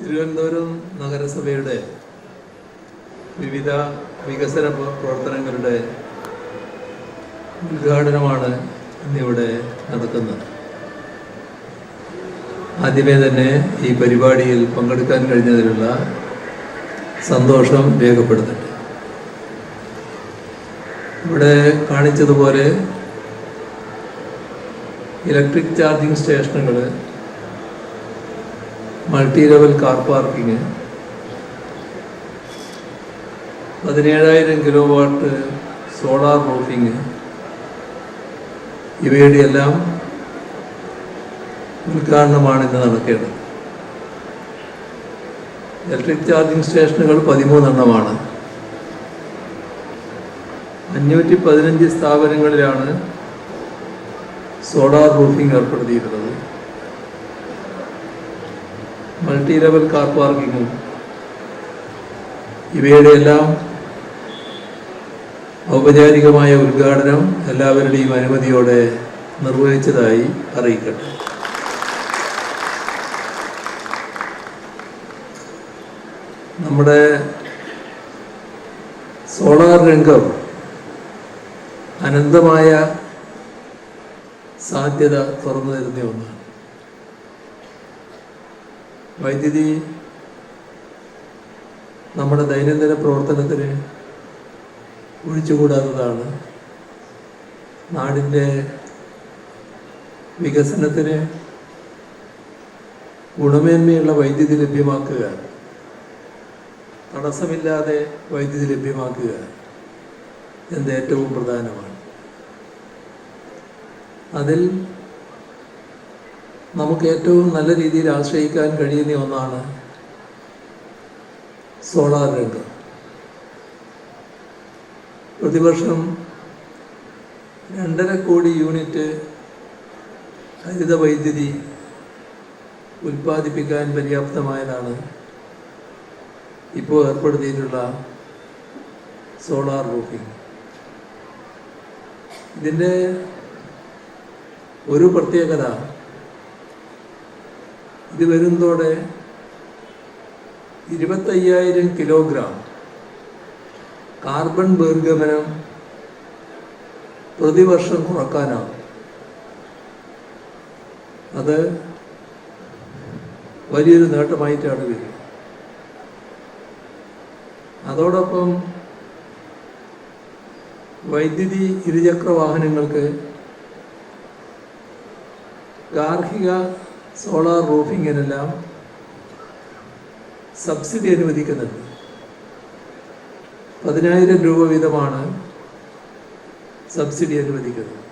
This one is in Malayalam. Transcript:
തിരുവനന്തപുരം നഗരസഭയുടെ വിവിധ വികസന പ്ര- പ്രവർത്തനങ്ങളുടെ ഉദ്ഘാടനമാണ് ഇന്നിവിടെ നടക്കുന്നത്. ആദ്യമേ തന്നെ ഈ പരിപാടിയിൽ പങ്കെടുക്കാൻ കഴിഞ്ഞതിലുള്ള സന്തോഷം രേഖപ്പെടുത്തട്ടെ. ഇവിടെ കാണിച്ചതുപോലെ ഇലക്ട്രിക് ചാർജിംഗ് സ്റ്റേഷനുകൾ മൾട്ടി ലെവൽ കാർ പാർക്കിങ്. പതിനേഴായിരം കിലോ വാട്ട് സോളാർ റൂഫിങ്. ഇവയുടെ എല്ലാം ഉദ്ഘാടനമാണ് ഇന്ന് നടക്കേണ്ടത്. ഇലക്ട്രിക് ചാർജിംഗ് സ്റ്റേഷനുകൾ പതിമൂന്നെണ്ണമാണ്. അഞ്ഞൂറ്റി പതിനഞ്ച് സ്ഥാപനങ്ങളിലാണ് സോളാർ റൂഫിംഗ് ഏർപ്പെടുത്തിയിട്ടുള്ളത്. മൾട്ടി ലെവൽ കാർ പാർക്കിങ്ങും ഇവയുടെ എല്ലാം ഔപചാരികമായ ഉദ്ഘാടനം എല്ലാവരുടെയും അനുമതിയോടെ നിർവഹിച്ചതായി അറിയിക്കട്ടെ. നമ്മുടെ സോളാർ രംഗം അനന്തമായ സാധ്യത തുറന്നു തരുന്ന ഒന്നാണ്. വൈദ്യുതി നമ്മുടെ ദൈനംദിന പ്രവർത്തനത്തിന് ഒഴിച്ചുകൂടാത്തതാണ്. നാടിന്റെ വികസനത്തിന് ഗുണമേന്മയുള്ള വൈദ്യുതി ലഭ്യമാക്കുക. തടസ്സമില്ലാതെ വൈദ്യുതി ലഭ്യമാക്കുക എന്നത് ഏറ്റവും പ്രധാനമാണ്. അതിൽ നമുക്ക് ഏറ്റവും നല്ല രീതിയിൽ ആശ്രയിക്കാൻ കഴിയുന്ന ഒന്നാണ് സോളാർ രംഗം പ്രതിവർഷം രണ്ടര കോടി യൂണിറ്റ് ഹരിത വൈദ്യുതി ഉൽപ്പാദിപ്പിക്കാൻ പര്യാപ്തമായതാണ് ഇപ്പോൾ ഏർപ്പെടുത്തിയിട്ടുള്ള സോളാർ റൂഫിംഗ്. ഇതിന്റെ ഒരു പ്രത്യേകത ഇത് വരുന്നതോടെ ഇരുപത്തയ്യായിരം കിലോഗ്രാം കാർബൺ ബഹിർഗമനം പ്രതിവർഷം കുറക്കാനാവും. അത് വലിയൊരു നേട്ടമായിട്ടാണ് വരിക. അതോടൊപ്പം വൈദ്യുതി ഇരുചക്ര വാഹനങ്ങൾക്ക് ഗാർഹിക സോളാർ റൂഫിങ്ങിനെല്ലാം സബ്സിഡി അനുവദിക്കുന്നുണ്ട് പതിനായിരം രൂപ വീതമാണ് സബ്സിഡി അനുവദിക്കുന്നത്.